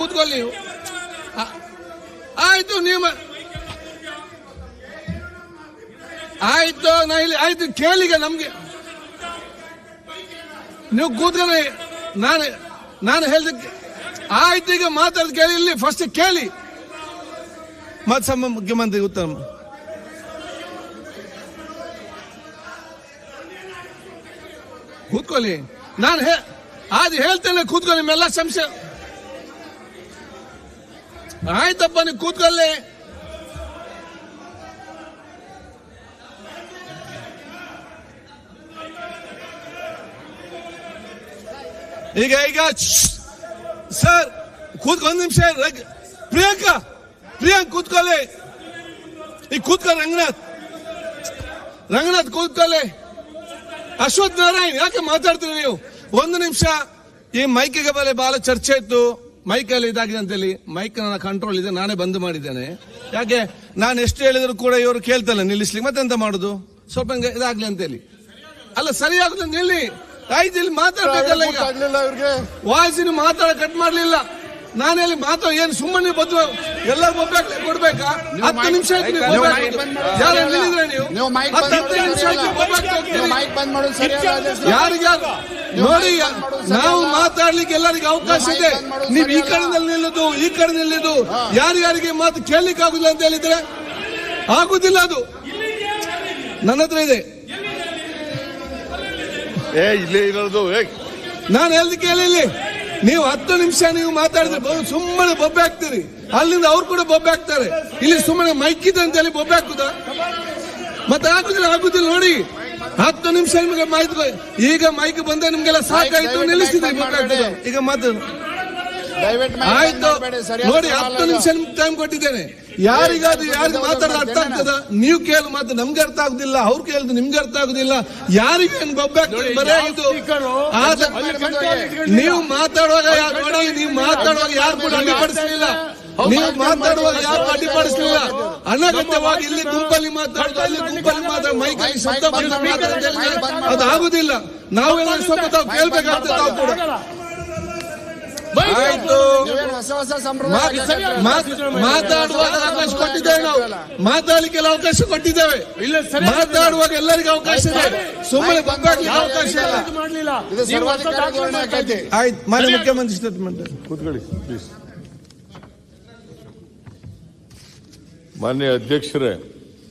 ಕೂತ್ಕೊಳ್ಳಿ. ನೀವು ಆಯ್ತು ನೀವು ಆಯ್ತು ನಾ ಇಲ್ಲಿ ಆಯ್ತು ಕೇಳಿಗ ನಮ್ಗೆ. ನೀವು ಕೂತ್ಕೊಳ್ಳಿ. ನಾನು ನಾನು ಹೇಳ್ದಕ್ಕೆ ಆಯ್ತು ಈಗ ಮಾತಾಡೋದು ಕೇಳಿ ಇಲ್ಲಿ ಫಸ್ಟ್ ಕೇಳಿ. ಮತ್ತೆ ಸಮ ಮುಖ್ಯಮಂತ್ರಿ ಉತ್ತಮ ಕೂತ್ಕೊಳ್ಳಿ. ನಾನು ಹೇ ಅದು ಹೇಳ್ತೇನೆ ಕೂತ್ಕೊಳ್ಳಿ ನಿಮ್ಮೆಲ್ಲ ಸಂಶಯ ಆಯ್ತಪ್ಪ ನೀವು ಕೂತ್ಕೊಳ್ಳಿ ಈಗ ಈಗ, ಸರ್ ಕೂತ್ ಒಂದ್ ನಿಮಿಷ ಪ್ರಿಯಾಂಕಾ, ಪ್ರಿಯಾಂಕ್ ಕೂತ್ಕೊಳ್ಳಿ ಈಗ ಕೂತ್ಕೊ, ರಂಗನಾಥ್. ರಂಗನಾಥ್ ಕೂತ್ಕೊಳ್ಳಿ ಅಶ್ವಥ್ ನಾರಾಯಣ್, ಯಾಕೆ ಮಾತಾಡ್ತೀರಿ ನೀವು? ಒಂದು ನಿಮಿಷ, ಈ ಮೈಕಿಗೆ ಬಲೆ ಬಹಳ ಚರ್ಚೆ ಇತ್ತು. ಮೈಕಲ್ಲಿ ಇದಾಗಿದೆ ಅಂತೇಳಿ ಮೈಕ್ ನನ್ನ ಕಂಟ್ರೋಲ್ ಇದೆ ನಾನೇ ಬಂದ್ ಮಾಡಿದ್ದೇನೆ. ಯಾಕೆ? ನಾನು ಎಷ್ಟು ಹೇಳಿದ್ರು ಕೂಡ ಇವರು ಕೇಳ್ತಲ್ಲ ನಿಲ್ಲಿಸ್ಲಿಕ್ಕೆ ಮತ್ತೆಂತ ಮಾಡುದು? ಸ್ವಲ್ಪ ಇದಾಗ್ಲಿ ಅಂತೇಳಿ. ಅಲ್ಲ ಸರಿಯಾಗುದು ನಿಲ್ಲಿ. ಆಯ್ತು ಇಲ್ಲಿ ಮಾತಾಡ್ಬೇಕಲ್ಲ ವಾಯ್ಸಿನ ಮಾತಾಡ ಕಟ್ ಮಾಡ್ಲಿಲ್ಲ. ನಾನೆಲ್ಲಿ ಮಾತು ಏನ್ ಸುಮ್ಮನೆ ಬದ್ದು ಎಲ್ಲ ಮೊಬೈಲ್ ಕೊಡ್ಬೇಕಾ? ಹತ್ತು ನಿಮಿಷ ಆಯ್ತು ನೀವು ನೀವು ಒಬ್ಬಾಗ್ಲಿ. mic ಬಂದ್ ಮಾಡಿ- ಯಾರು ನಿಲ್ಲಿದ್ರೆ ನೀವು? ನೀವು ಮೈಕ್ ಬಂದ್ ಮಾಡೋದು ನಿಮಿಷ ಆಯ್ತು ಸರಿಯಲ್ಲ. ಒಬ್ಬಾಗ್ಲಿ ನೀವು ಹೋಗ್ತೀರಿ. ಮೈಕ್ ಬಂದ್ ಮಾಡೋದು ಸರಿಯಲ್ಲ ಯಾರಿಗಾರು ನೋಡಿ ನಾವು ಮಾತಾಡ್ಲಿಕ್ಕೆ ಎಲ್ಲರಿಗೆ ಅವಕಾಶ ಇದೆ. ನೀವು ಈ ಕಡೆ ಕಡೆನಲ್ಲಿ ನಿಲ್ಲುದು ಈ ಕಡೆ ನಿಲ್ಲುದು. ಯಾರ್ಯಾರಿಗೆ ಮಾತು ಕೇಳಲಿಕ್ಕೆ ಆಗುದಿಲ್ಲ ಅಂತ ಹೇಳಿದ್ರೆ? ಆಗುದಿಲ್ಲ ಅದು. ನನ್ನ ಹತ್ರ ಇದೆ. ಏ ಇಲ್ಲೇ ಇರೋದು ಏ ನಾನು ಹೇಳ್ದು ಕೇಳಿಲ್ಲಿ. ನೀವು ಹತ್ತು ನಿಮಿಷ ನೀವು ಮಾತಾಡಿದ್ರೆ ಸುಮ್ಮನೆ ಬೊಬ್ಬೆ ಹಾಕ್ತೀರಿ. ಅಲ್ಲಿಂದ ಅವ್ರು ಕೂಡ ಬೊಬ್ಬೆ ಹಾಕ್ತಾರೆ. ಇಲ್ಲಿ ಸುಮ್ಮನೆ ಮೈಕ್ ಇದೆ ಅಂತ ಹೇಳಿ ಬೊಬ್ಬೆ ಹಾಕುದ? ಮತ್ತೆ ಆಗುದಿಲ್ಲ ಆಗುದಿಲ್ಲ ನೋಡಿ. ಹತ್ತು ನಿಮಿಷ ನಿಮಗೆ ಮಾಹಿತಿ ಈಗ ಮೈಕ್ ಬಂದ ನಿಮ್ಗೆಲ್ಲ ಸಾಕಾಯ್ತು ನಿಲ್ಲಿಸಿದ್ರೆ. ಈಗ ಮಾತು. ಆಯ್ತು. ನೋಡಿ ಹತ್ತು. ನಿಮಿಷ ನಿಮ್ಗೆ ಟೈಮ್ ಕೊಟ್ಟಿದ್ದೇನೆ. ಯಾರಿಗಾದ್ರು ಯಾರಿಗೆ ಮಾತಾಡೋದು ಅರ್ಥ ಆಗ್ತದ? ನೀವು ಕೇಳು ಮಾತು ನಮ್ಗೆ ಅರ್ಥ ಆಗುದಿಲ್ಲ ಅವ್ರು ಕೇಳಿದ್ರು ನಿಮ್ಗೆ ಅರ್ಥ ಆಗುದಿಲ್ಲ. ಯಾರಿಗೆ ಏನ್ ಹಾಕ್ತಾರೆ? ಬರೇ ಇದು ನೀವು ಮಾತಾಡುವಾಗ ಯಾರು ನೋಡಿ ನೀವು ಮಾತಾಡುವಾಗ ಯಾರು ಕೂಡ ಅಡ್ಡಿಪಡಿಸಲಿಲ್ಲ. ನೀವು ಮಾತಾಡುವಾಗ ಯಾರು ಅಡ್ಡಿಪಡಿಸಲಿಲ್ಲ. ಅನಗತ್ಯವಾಗಿ ಇಲ್ಲಿ ಗುಂಪಲ್ಲಿ ಮಾತಾಡೋದು ಅಲ್ಲಿ ಗುಂಪಲ್ಲಿ ಮಾತಾಡ ಮೈಕಲ್ಲಿ ಶಬ್ದ ಬಂದ ಮಾತಾಡಿದ್ರೆ ಅದು ಆಗುದಿಲ್ಲ. ನಾವೆಲ್ಲ ಸ್ವಲ್ಪ ತಾವು ಕೇಳ್ಬೇಕಾಗ್ತದೆ ತಾವು ಕೂಡ. ಆಯ್ತು. ಹೊಸ ಸಂಪ್ರದಾಯ ಮಾತಾಡುವಾಗ ಅವಕಾಶ ಕೊಟ್ಟಿದ್ದೇವೆ ನಾವು. ಮಾತಾಡಲಿಕ್ಕೆಲ್ಲ ಅವಕಾಶ ಕೊಟ್ಟಿದ್ದೇವೆ. ಮಾತಾಡುವಾಗ ಎಲ್ಲರಿಗೂ ಅವಕಾಶ ಇದೆ. ಸುಮ್ಮನೆ ಬಗ್ಗಾಗ್ಲಿಕ್ಕೆ ಅವಕಾಶ ಇಲ್ಲ. ಇದು ಆಯ್ತು ಮಾನ್ಯ ಮುಖ್ಯಮಂತ್ರಿ ಸ್ಟೇಟ್ಮೆಂಟ್ ಕೂತ್ಕೊಳ್ಳಿ ಪ್ಲೀಸ್ ಮಾನ್ಯ ಅಧ್ಯಕ್ಷರೇ